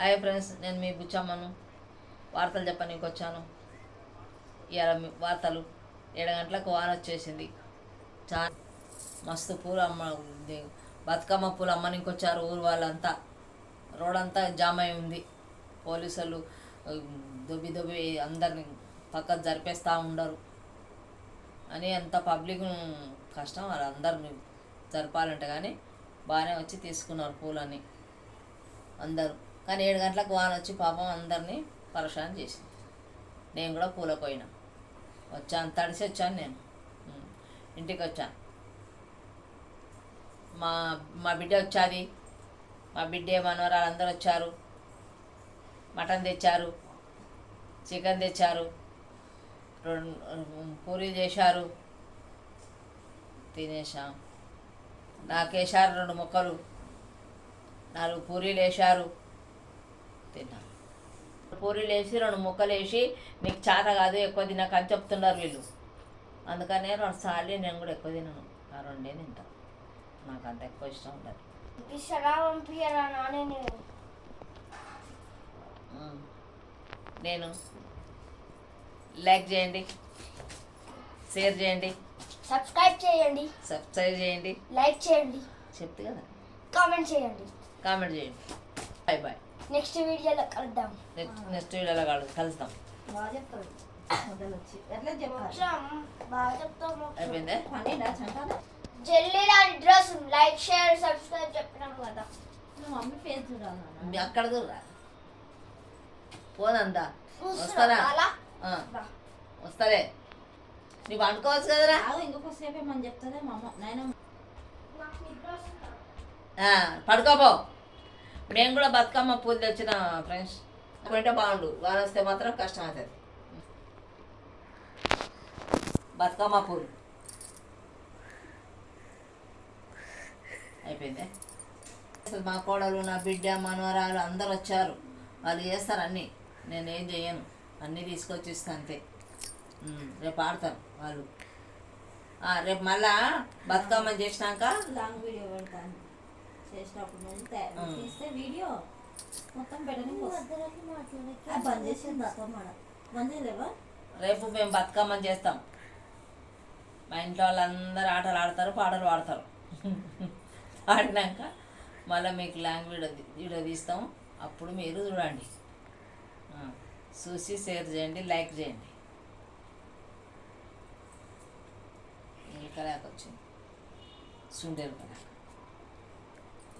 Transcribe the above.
Hi friends నేను మీ బుచ్చమ్మను. వార్తలు చెప్పనీకి వచ్చాను ఇవాళ వార్తలు. ఏడు గంటలకు వాన వచ్చేసింది. చా మస్తు పూలు అమ్మ బతుకమ్మ పూలు అమ్మనికి వచ్చారు ఊరు వాళ్ళంతా. రోడ్ అంతా జామ్ అయి ఉంది. పోలీసులు దొబ్బి దొబ్బి అందరిని పక్కకు జరిపేస్తూ ఉండరు. అని అంత పబ్లిక్ కష్టం వాళ్ళందరిని జరపాలంటే కానీ బాగానే వచ్చి తీసుకున్నారు పూలని అందరూ. కానీ ఏడు గంటలకు వాన వచ్చి పాపం అందరినీ పరేషాన్ చేసింది. నేను కూడా పూల పోయినా. వచ్చాను తడిసి వచ్చాను నేను. ఇంటికి వచ్చాను. మా మా బిడ్డ వచ్చాది. మా బిడ్డ మనవరాలు అందరూ వచ్చారు. మటన్ తెచ్చారు. చికెన్ తెచ్చారు. రెండు పూరీలు చేశారు. తినేసాం నాకేశారు రెండు ముక్కలు. నాలుగు పూరీలు వేశారు. తిన్నా పూరీలు వేసి రెండు ముక్కలు వేసి నీకు చేత కాదు ఎక్కువ తినకని చెప్తున్నారు వీళ్ళు. అందుకనే రెండు సార్లు నేను కూడా ఎక్కువ తినను. ఆ రెండే తింటా. నాకు అంత ఎక్కువ ఇష్టం ఉండదు. నేను లైక్ చేయండి. షేర్ చేయండి. సబ్స్క్రైబ్ చేయండి. సబ్స్క్రైబ్ చేయండి. లైక్ చేయండి. చెప్తే కదా. కామెంట్ చేయండి. కామెంట్ చేయండి. Bye bye. నెక్స్ట్ వీడియోలో కలుద్దాం. నెక్స్ట్ నెక్స్ట్ వీడియోలో కలు- కలుస్తాం. బాగా చెప్తాడు మొదలు వచ్చి ఎట్లా చెప్పాలి? వచ్చాం. బాగా చెప్తాము అయిపోయిందే? పన్నెండా చంటానా జల్లి రాని డ్రెస్ లైక్ షేర్ సబ్స్క్రైబ్ చెప్పినాం కదా. నువ్వు మమ్మీ చూడాలి అక్కడ పోనందా వస్తారా? అలా ఆ, వస్తాలే. నీవు అనుకోవచ్చు కదరా? రాదు ఇంకొకసేపు ఏమని చెప్తాదే మా అమ్మ. నాయన పడుకోపో మేము కూడా బతుకమ్మ పూలు తెచ్చిన ఫ్రెండ్స్. కొంటే బాగుండు. వాన వస్తే మాత్రం కష్టం అవుతుంది. బతుకమ్మ పూలు. అయిపోయింది? అసలు మా కోడలు నా బిడ్డ మనవరాలు అందరు వచ్చారు. వాళ్ళు చేస్తారు అన్నీ. నేను ఏం చేయను. అన్నీ తీసుకొచ్చి ఇస్తాను అంతే. రేపు ఆడతారు వాళ్ళు. రేపు మళ్ళా బతుకమ్మ చేసినాక లాంగ్ వీడియో పెడతాను. చేసినప్పుడు నుంచి తయారు ఆ. తీస్తే వీడియో మొత్తం పెట్టడానికి బంద్ చేసింది రేపు మేము బతుకమ్మ చేస్తాం. మా ఇంట్లో వాళ్ళందరూ ఆటలు ఆడతారు పాటలు పాడతారు. ఆడినాక మళ్ళీ మీకు లాంగ్ వీడియో తీస్తాం. అప్పుడు మీరు చూడండి. చూసి షేర్ చేయండి లైక్ చేయండి. ఇంకా లేక వచ్చింది సుండేరు కదా?